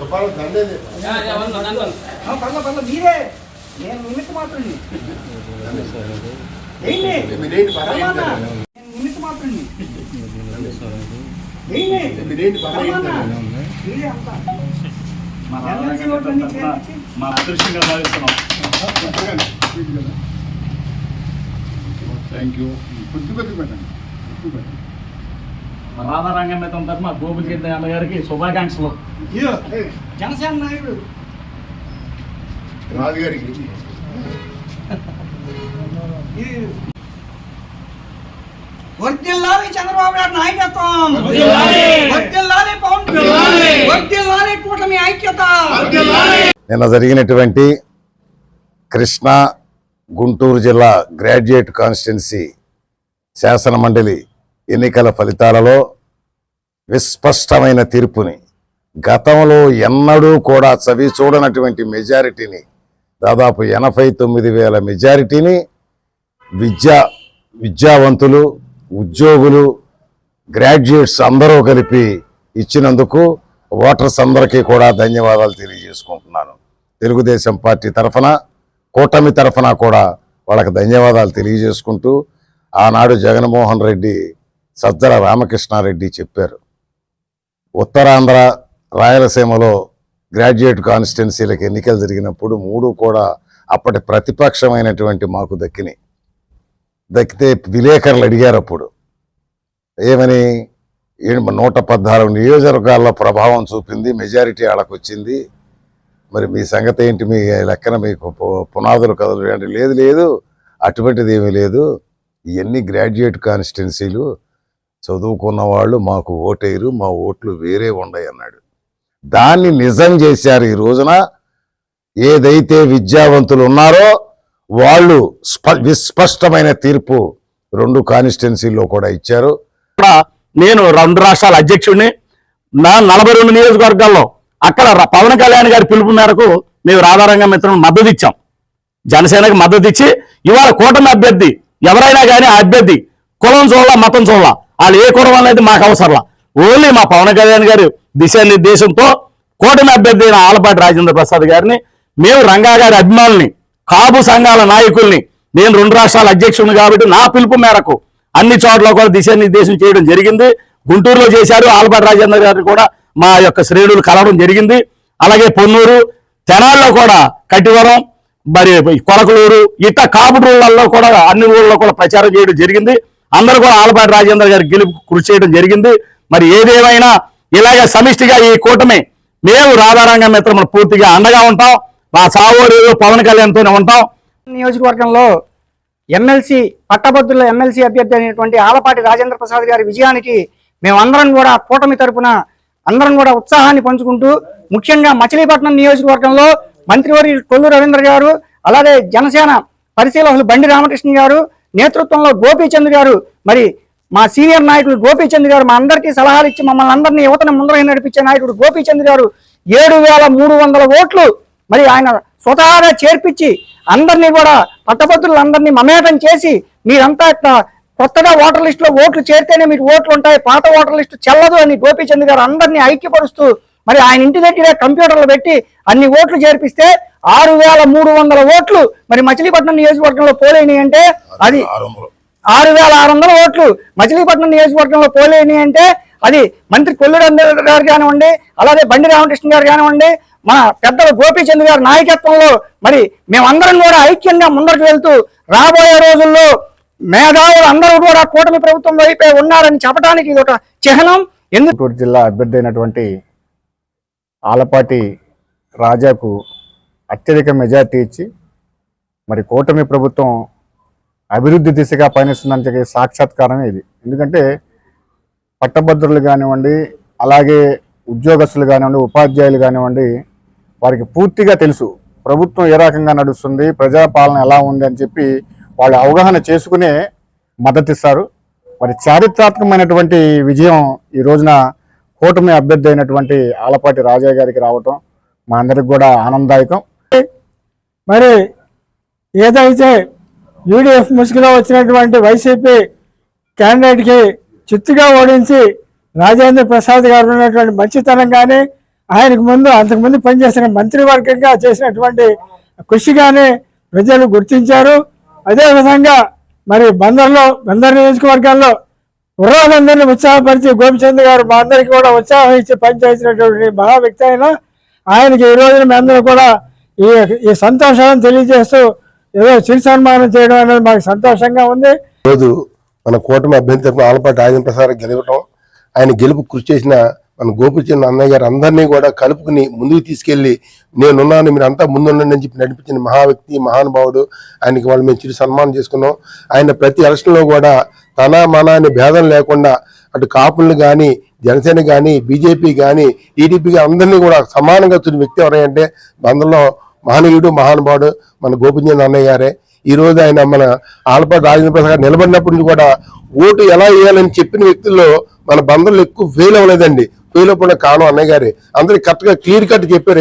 తుఫాను దండేది ఆ, పర్లే పర్లే మీరే. నేను నిమిత్త మాత్రం పర్లేదు నిమిత్త మాత్రం పర్లేదు మా అదృష్టంగా భావిస్తున్నాం. Thank you. కొద్ది కొద్ది పెట్టండి. కొద్ది పెట్టండి మా రాధారంగం మిత్రం తరఫున గోపిచంద్ర అన్న గారికి శుభాకాంక్షలు. జనసేన నాయకుడు. రాజుగారికి. ఇది వర్దిల్లాలి చంద్రబాబు నాయుడు నాయకత్వం. వర్దిల్లాలి. పవన్ కళ్యాణ్. వర్దిల్లాలి. కూటమి ఐక్యత. నిన్న జరిగినటువంటి కృష్ణా గుంటూరు జిల్లా గ్రాడ్యుయేట్ కాన్స్టిట్యున్సీ శాసన మండలి ఎన్నికల ఫలితాలలో విస్పష్టమైన తీర్పుని. గతంలో ఎన్నడూ కూడా చవి చూడనటువంటి మెజారిటీని దాదాపు ఎనభై తొమ్మిది వేల మెజారిటీని విద్యా విద్యావంతులు ఉద్యోగులు గ్రాడ్యుయేట్స్ అందరూ కలిపి ఇచ్చినందుకు ఓటర్స్ అందరికీ కూడా ధన్యవాదాలు తెలియజేసుకుంటున్నాను. తెలుగుదేశం పార్టీ తరఫున కూటమి తరఫున కూడా వాళ్ళకి ధన్యవాదాలు తెలియజేసుకుంటూ ఆనాడు జగన్మోహన్ రెడ్డి సజ్జల రామకృష్ణారెడ్డి చెప్పారు. ఉత్తరాంధ్ర రాయలసీమలో గ్రాడ్యుయేట్ కాన్స్టిట్యున్సీలకు ఎన్నికలు జరిగినప్పుడు మూడు కూడా అప్పటి ప్రతిపక్షమైనటువంటి మాకు దక్కినాయి. దక్కితే విలేకరులు అడిగారు అప్పుడు. ఏమని? నూట పద్నాలుగు నియోజకవర్గాల్లో ప్రభావం చూపింది మెజారిటీ ఆడకొచ్చింది. వచ్చింది మరి మీ సంగతి ఏంటి? మీ లెక్కన మీకు పు- పునాదులు కదలు అంటే లేదు లేదు అటువంటిది ఏమీ లేదు. ఇవన్నీ గ్రాడ్యుయేట్ కాన్స్టిట్యున్సీలు. చదువుకున్న వాళ్ళు మాకు ఓటేరు మా ఓట్లు వేరే ఉండయి అన్నాడు. దాన్ని నిజం చేశారు ఈ రోజున. ఏదైతే విద్యావంతులు ఉన్నారో వాళ్ళు స్ప విస్పష్టమైన తీర్పు రెండు కాన్స్టిట్యున్సీల్లో కూడా ఇచ్చారు. నేను రెండు రాష్ట్రాల అధ్యక్షుడిని నా నలభై రెండు నియోజకవర్గాల్లో అక్కడ పవన్ కళ్యాణ్ గారి పిలుపు మేరకు మేము రాధారంగ మిత్రం మద్దతు ఇచ్చాం. జనసేనకి మద్దతు ఇచ్చి ఇవాళ కూటమి అభ్యర్థి ఎవరైనా కానీ ఆ అభ్యర్థి కులం చూడాల మతం చూడాల వాళ్ళు ఏ కూడ అనేది మాకు అవసరంలా ఓన్లీ మా పవన్ కళ్యాణ్ గారి దిశానిర్దేశంతో కూటమి అభ్యర్థి అయిన ఆలపాటి రాజేంద్ర ప్రసాద్ గారిని మేము రంగా గారి అభిమానుల్ని కాపు సంఘాల నాయకుల్ని నేను రెండు రాష్ట్రాల అధ్యక్షుడిని కాబట్టి నా పిలుపు మేరకు అన్ని చోట్ల కూడా దిశానిర్దేశం చేయడం జరిగింది. గుంటూరులో చేశారు ఆలపాటి రాజేంద్ర గారిని కూడా మా యొక్క శ్రేణులు కలవడం జరిగింది. అలాగే పొన్నూరు తెనాల్లో కూడా కట్టివరం మరి కొరకలూరు ఇట్లా కాపుటూళ్ళల్లో కూడా అన్ని ఊళ్ళలో కూడా ప్రచారం చేయడం జరిగింది. అందరూ కూడా ఆలపాటి రాజేంద్ర గారి గెలుపు కృషి చేయడం జరిగింది. మరి ఏదేమైనా ఇలాగ సమిష్టిగా ఈ కూటమి మేము రాధారంగ మిత్రములు పూర్తిగా అండగా ఉంటాం. మా సావోరు పవన్ కళ్యాణ్తోనే ఉంటాం. నియోజకవర్గంలో ఎమ్మెల్సీ పట్టభద్రుల ఎమ్మెల్సీ అభ్యర్థి అయినటువంటి ఆలపాటి రాజేంద్ర ప్రసాద్ గారి విజయానికి మేమందరం కూడా కూటమి తరపున అందరం కూడా ఉత్సాహాన్ని పంచుకుంటూ ముఖ్యంగా మచిలీపట్నం నియోజకవర్గంలో మంత్రివర్య కొల్లు రవీంద్ర గారు అలాగే జనసేన పరిశీలకులు బండి రామకృష్ణ గారు నేతృత్వంలో గోపీచంద్ గారు మరి మా సీనియర్ నాయకులు గోపీచంద్ గారు మా అందరికీ సలహాలు ఇచ్చి మమ్మల్ని అందరినీ యువతను ముందర నడిపించే నాయకుడు గోపీచంద్ గారు ఏడు వేల మూడు వందల ఓట్లు మరి ఆయన స్వతహాగా చేర్పించి అందరినీ కూడా పట్టభద్రులందరినీ మమేటం చేసి మీరంతా ఇట్లా కొత్తగా ఓటర్ లిస్టులో ఓట్లు చేరితేనే మీకు ఓట్లు ఉంటాయి పాత ఓటర్ లిస్టు చెల్లదు అని గోపీచంద్ గారు అందరినీ ఐక్యపరుస్తూ మరి ఆయన ఇంటి దగ్గరే కంప్యూటర్లు పెట్టి అన్ని ఓట్లు చేర్పిస్తే ఆరు వేల మూడు వందల ఓట్లు మరి మచిలీపట్నం నియోజకవర్గంలో పోలేని అంటే అది ఆరు వేల ఆరు వందల ఓట్లు మచిలీపట్నం నియోజకవర్గంలో పోలేని అంటే అది మంత్రి కొల్లురందర్ గారు కానివ్వండి అలాగే బండి రామకృష్ణ గారు కానివ్వండి మన పెద్దలు గోపీచంద్ గారి నాయకత్వంలో మరి మేమందరం కూడా ఐక్యంగా ముందరకు వెళ్తూ రాబోయే రోజుల్లో మేధావులు అందరూ కూడా కూటమి ప్రభుత్వం వైపే ఉన్నారని చెప్పడానికి ఇది ఒక చిహ్నం. ఎందుకు జిల్లా అభ్యర్థి అయినటువంటి ఆలపాటి రాజాకు అత్యధిక మెజార్టీ ఇచ్చి మరి కూటమి ప్రభుత్వం అభివృద్ధి దిశగా పయనిస్తుందని చెప్పే సాక్షాత్కారమే ఇది. ఎందుకంటే పట్టభద్రులు కానివ్వండి అలాగే ఉద్యోగస్తులు కానివ్వండి ఉపాధ్యాయులు కానివ్వండి వారికి పూర్తిగా తెలుసు ప్రభుత్వం ఏ రకంగా నడుస్తుంది ప్రజాపాలన ఎలా ఉంది అని చెప్పి వాళ్ళు అవగాహన చేసుకునే మద్దతిస్తారు మరి చారిత్రాత్మకమైనటువంటి విజయం ఈ రోజున కూటమి అభ్యర్థి అయినటువంటి ఆలపాటి రాజా గారికి రావటం మా అందరికి కూడా ఆనందదాయకం. మరి ఏదైతే యూడిఎఫ్ ముసుగులో వచ్చినటువంటి వైసీపీ క్యాండిడేట్కి చిత్తుగా ఓడించి రాజేంద్ర ప్రసాద్ గారు ఉన్నటువంటి మంచితనం కానీ ఆయనకు ముందు అంతకుముందు పనిచేసిన మంత్రివర్గంగా చేసినటువంటి కృషిగానే ప్రజలు గుర్తించారు. అదేవిధంగా మరి బందర్లో బందర్ నియోజకవర్గాల్లో కుర్రాళ్ళందరినీ ఉత్సాహపరిచి గోపిచంద్ గారు మా అందరికీ కూడా ఉత్సాహం ఇచ్చి పనిచేసినటువంటి మహా వ్యక్తి అయినా ఆయనకి ఈ రోజున మీ అందరూ కూడా ఈ ఈ సంతోషాన్ని తెలియజేస్తూ ఏదో చిరు సన్మానం చేయడం అనేది మాకు సంతోషంగా ఉంది. రోజు మన కూటమి అభ్యర్థులకు ఆలపాటి ఆయన ప్రసాద్ గెలవటం ఆయన గెలుపు కృషి చేసిన మన గోపిచంద్ అన్నయ్య గారు అందరినీ కూడా కలుపుకుని ముందుకు తీసుకెళ్ళి నేనున్నాను మీరు అంతా ముందుండండి అని చెప్పి నడిపించిన మహా వ్యక్తి మహానుభావుడు. ఆయనకి వాళ్ళు మేము చిరు సన్మానం చేసుకున్నాం. ఆయన ప్రతి ఎలక్షన్లో కూడా తన మన అనే భేదం లేకుండా అటు కాపులను కానీ జనసేన కానీ బీజేపీ కానీ టీడీపీ అందరినీ కూడా సమానంగా చూసిన వ్యక్తి ఎవరంటే బంధంలో మహనీయుడు మహానుభావుడు మన గోపిచంద్ అన్నయ్య గారే. ఈ రోజు ఆయన మన ఆలపాటి రాజేంద్ర ప్రసాద్ గారు నిలబడినప్పటి నుంచి కూడా ఓటు ఎలా వేయాలని చెప్పిన వ్యక్తుల్లో మన బంధువులు ఎక్కువ ఫెయిల్ అవ్వలేదండి. ఫెయిల్ అవ్వకుండా కాను అన్నయ్య గారే. అందరికి కరెక్ట్గా క్లియర్ కట్ చెప్పారు.